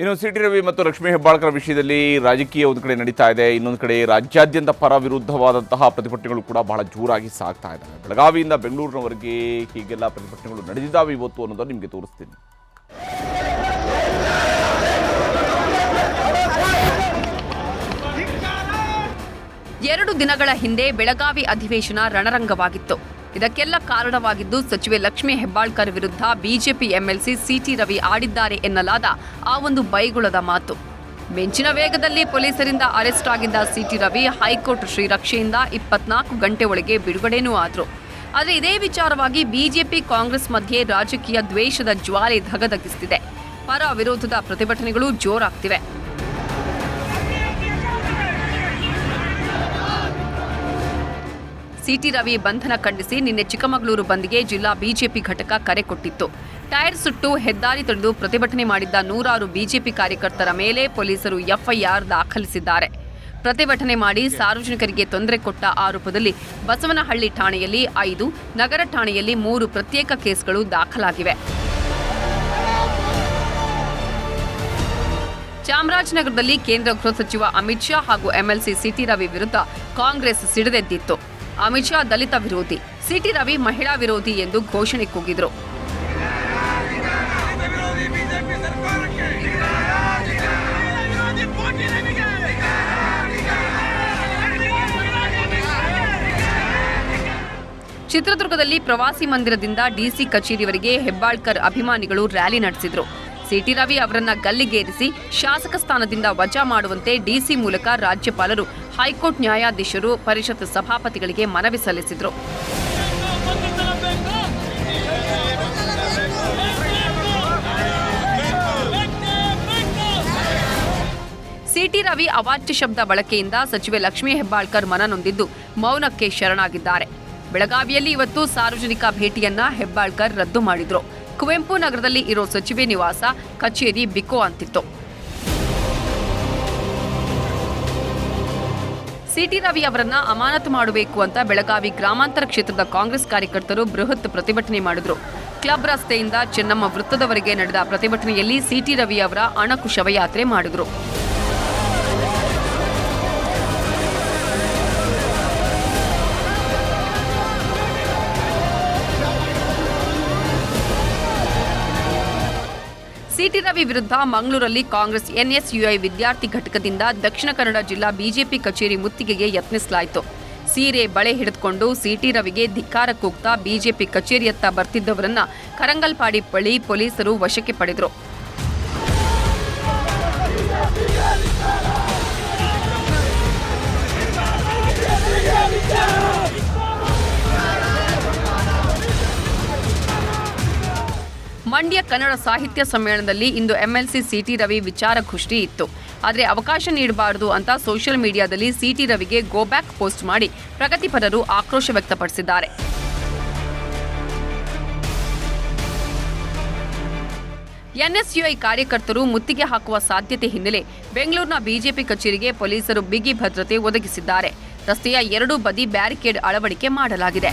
ಇನ್ನು ಸಿಟಿ ರವಿ ಮತ್ತು ಲಕ್ಷ್ಮೀ ಹೆಬ್ಬಾಳ್ಕರ್ ವಿಷಯದಲ್ಲಿ ರಾಜಕೀಯ ಒಂದು ಕಡೆ ನಡೀತಾ ಇದೆ, ಇನ್ನೊಂದು ಕಡೆ ರಾಜ್ಯಾದ್ಯಂತ ಪರ ವಿರುದ್ಧವಾದಂತಹ ಪ್ರತಿಭಟನೆಗಳು ಕೂಡ ಬಹಳ ಜೋರಾಗಿ ಸಾಗ್ತಾ ಇದ್ದಾವೆ. ಬೆಳಗಾವಿಯಿಂದ ಬೆಂಗಳೂರಿನವರೆಗೆ ಹೀಗೆಲ್ಲ ಪ್ರತಿಭಟನೆಗಳು ನಡೆದಿದ್ದಾವೆ ಇವತ್ತು ಅನ್ನೋದನ್ನು ನಿಮಗೆ ತೋರಿಸ್ತೀನಿ. ಎರಡು ದಿನಗಳ ಹಿಂದೆ ಬೆಳಗಾವಿ ಅಧಿವೇಶನ ರಣರಂಗವಾಗಿತ್ತು. ಇದಕ್ಕೆಲ್ಲ ಕಾರಣವಾಗಿದ್ದು ಸಚಿವೆ ಲಕ್ಷ್ಮೀ ಹೆಬ್ಬಾಳ್ಕರ್ ವಿರುದ್ಧ ಬಿಜೆಪಿ ಎಂಎಲ್ಸಿ ಸಿಟಿ ರವಿ ಆಡಿದ್ದಾರೆ ಎನ್ನಲಾದ ಆ ಒಂದು ಬೈಗುಳದ ಮಾತು. ಬೆಂಚಿನ ವೇಗದಲ್ಲಿ ಪೊಲೀಸರಿಂದ ಅರೆಸ್ಟ್ ಆಗಿದ್ದ ಸಿಟಿ ರವಿ ಹೈಕೋರ್ಟ್ ಶ್ರೀರಕ್ಷೆಯಿಂದ ಇಪ್ಪತ್ನಾಲ್ಕು ಗಂಟೆ ಒಳಗೆ ಬಿಡುಗಡೆನೂ ಆದ್ರು. ಆದರೆ ಇದೇ ವಿಚಾರವಾಗಿ ಬಿಜೆಪಿ ಕಾಂಗ್ರೆಸ್ ಮಧ್ಯೆ ರಾಜಕೀಯ ದ್ವೇಷದ ಜ್ವಾಲೆ ಧಗಧಗಿಸುತ್ತಿದೆ ಪರ ವಿರೋಧದ ಪ್ರತಿಭಟನೆಗಳು ಜೋರಾಗ್ತಿವೆ. ಸಿಟಿ ರವಿ ಬಂಧನ ಖಂಡಿಸಿ ನಿನ್ನೆ ಚಿಕ್ಕಮಗಳೂರು ಬಂದ್ಗೆ ಜಿಲ್ಲಾ ಬಿಜೆಪಿ ಘಟಕ ಕರೆ ಕೊಟ್ಟಿತ್ತು. ಟೈರ್ ಸುಟ್ಟು ಹೆದ್ದಾರಿ ತಡೆದು ಪ್ರತಿಭಟನೆ ಮಾಡಿದ್ದ ನೂರಾರು ಬಿಜೆಪಿ ಕಾರ್ಯಕರ್ತರ ಮೇಲೆ ಪೊಲೀಸರು ಎಫ್ಐಆರ್ ದಾಖಲಿಸಿದ್ದಾರೆ. ಪ್ರತಿಭಟನೆ ಮಾಡಿ ಸಾರ್ವಜನಿಕರಿಗೆ ತೊಂದರೆ ಕೊಟ್ಟ ಆರೋಪದಲ್ಲಿ ಬಸವನಹಳ್ಳಿ ಠಾಣೆಯಲ್ಲಿ ಐದು, ನಗರ ಠಾಣೆಯಲ್ಲಿ ಮೂರು ಪ್ರತ್ಯೇಕ ಕೇಸ್ಗಳು ದಾಖಲಾಗಿವೆ. ಚಾಮರಾಜನಗರದಲ್ಲಿ ಕೇಂದ್ರ ಗೃಹ ಸಚಿವ ಅಮಿತ್ ಶಾ ಹಾಗೂ ಎಂಎಲ್ಸಿ ಸಿಟಿ ರವಿ ವಿರುದ್ಧ ಕಾಂಗ್ರೆಸ್ ಸಿಡಿದೆದ್ದಿತ್ತು. ಅಮಿತ್ ಶಾ ದಲಿತ ವಿರೋಧಿ, ಸಿಟಿ ರವಿ ಮಹಿಳಾ ವಿರೋಧಿ ಎಂದು ಘೋಷಣೆ ಕೂಗಿದ್ರು. ಚಿತ್ರದುರ್ಗದಲ್ಲಿ ಪ್ರವಾಸಿ ಮಂದಿರದಿಂದ ಡಿಸಿ ಕಚೇರಿವರೆಗೆ ಹೆಬ್ಬಾಳ್ಕರ್ ಅಭಿಮಾನಿಗಳು ರ್ಯಾಲಿ ನಡೆಸಿದ್ರು. ಸಿಟಿ ರವಿ ಅವರನ್ನ ಗಲ್ಲಿಗೇರಿಸಿ ಶಾಸಕ ಸ್ಥಾನದಿಂದ ವಜಾ ಮಾಡುವಂತೆ ಡಿಸಿ ಮೂಲಕ ರಾಜ್ಯಪಾಲರು, ಹೈಕೋರ್ಟ್ ನ್ಯಾಯಾಧೀಶರು, ಪರಿಷತ್ ಸಭಾಪತಿಗಳಿಗೆ ಮನವಿ ಸಲ್ಲಿಸಿದರು. ಸಿಟಿ ರವಿ ಅವಾಚ್ಯ ಶಬ್ದ ಬಳಕೆಯಿಂದ ಸಚಿವೆ ಲಕ್ಷ್ಮೀ ಹೆಬ್ಬಾಳ್ಕರ್ ಮನನೊಂದಿದ್ದು ಮೌನಕ್ಕೆ ಶರಣಾಗಿದ್ದಾರೆ. ಬೆಳಗಾವಿಯಲ್ಲಿ ಇವತ್ತು ಸಾರ್ವಜನಿಕ ಭೇಟಿಯನ್ನ ಹೆಬ್ಬಾಳ್ಕರ್ ರದ್ದು ಮಾಡಿದ್ರು. ಕುವೆಂಪು ನಗರದಲ್ಲಿ ಇರೋ ಸಚಿವೆ ನಿವಾಸ ಕಚೇರಿ ಬಿಕೋ ಅಂತಿತ್ತು. ಸಿಟಿ ರವಿ ಅವರನ್ನ ಅಮಾನತು ಮಾಡಬೇಕು ಅಂತ ಬೆಳಗಾವಿ ಗ್ರಾಮಾಂತರ ಕ್ಷೇತ್ರದ ಕಾಂಗ್ರೆಸ್ ಕಾರ್ಯಕರ್ತರು ಬೃಹತ್ ಪ್ರತಿಭಟನೆ ಮಾಡಿದ್ರು. ಕ್ಲಬ್ ರಸ್ತೆಯಿಂದ ಚೆನ್ನಮ್ಮ ವೃತ್ತದವರೆಗೆ ನಡೆದ ಪ್ರತಿಭಟನೆಯಲ್ಲಿ ಸಿಟಿ ರವಿ ಅವರ ಅಣಕು ಶವಯಾತ್ರೆ ಮಾಡಿದ್ರು. ಸಿಟಿ ರವಿ ವಿರುದ್ಧ ಮಂಗಳೂರಲ್ಲಿ ಕಾಂಗ್ರೆಸ್, ಎನ್ಎಸ್ಯುಐ ವಿದ್ಯಾರ್ಥಿ ಘಟಕದಿಂದ ದಕ್ಷಿಣ ಕನ್ನಡ ಜಿಲ್ಲಾ ಬಿಜೆಪಿ ಕಚೇರಿ ಮುತ್ತಿಗೆಗೆ ಯತ್ನಿಸಲಾಯಿತು. ಸೀರೆ ಬಳೆ ಹಿಡಿದುಕೊಂಡು ಸಿಟಿ ರವಿಗೆ ಧಿಕ್ಕಾರ ಕೂಗ್ತಾ ಬಿಜೆಪಿ ಕಚೇರಿಯತ್ತ ಬರ್ತಿದ್ದವರನ್ನ ಕರಂಗಲ್ಪಾಡಿ ಬಳಿ ಪೊಲೀಸರು ವಶಕ್ಕೆ ಪಡೆದರು. ಮಂಡ್ಯ ಕನ್ನಡ ಸಾಹಿತ್ಯ ಸಮ್ಮೇಳನದಲ್ಲಿ ಇಂದು ಎಂಎಲ್ಸಿ ಸಿಟಿ ರವಿ ವಿಚಾರಗೋಷ್ಠಿ ಇತ್ತು. ಆದರೆ ಅವಕಾಶ ನೀಡಬಾರದು ಅಂತ ಸೋಷಿಯಲ್ ಮೀಡಿಯಾದಲ್ಲಿ ಸಿಟಿ ರವಿಗೆ ಗೋ ಬ್ಯಾಕ್ ಪೋಸ್ಟ್ ಮಾಡಿ ಪ್ರಗತಿಪರರು ಆಕ್ರೋಶ ವ್ಯಕ್ತಪಡಿಸಿದ್ದಾರೆ. ಎನ್ಎಸ್ಯುಐ ಕಾರ್ಯಕರ್ತರು ಮುತ್ತಿಗೆ ಹಾಕುವ ಸಾಧ್ಯತೆ ಹಿನ್ನೆಲೆ ಬೆಂಗಳೂರಿನ ಬಿಜೆಪಿ ಕಚೇರಿಗೆ ಪೊಲೀಸರು ಬಿಗಿ ಭದ್ರತೆ ಒದಗಿಸಿದ್ದಾರೆ. ರಸ್ತೆಯ ಎರಡೂ ಬದಿ ಬ್ಯಾರಿಕೇಡ್ ಅಳವಡಿಕೆ ಮಾಡಲಾಗಿದೆ.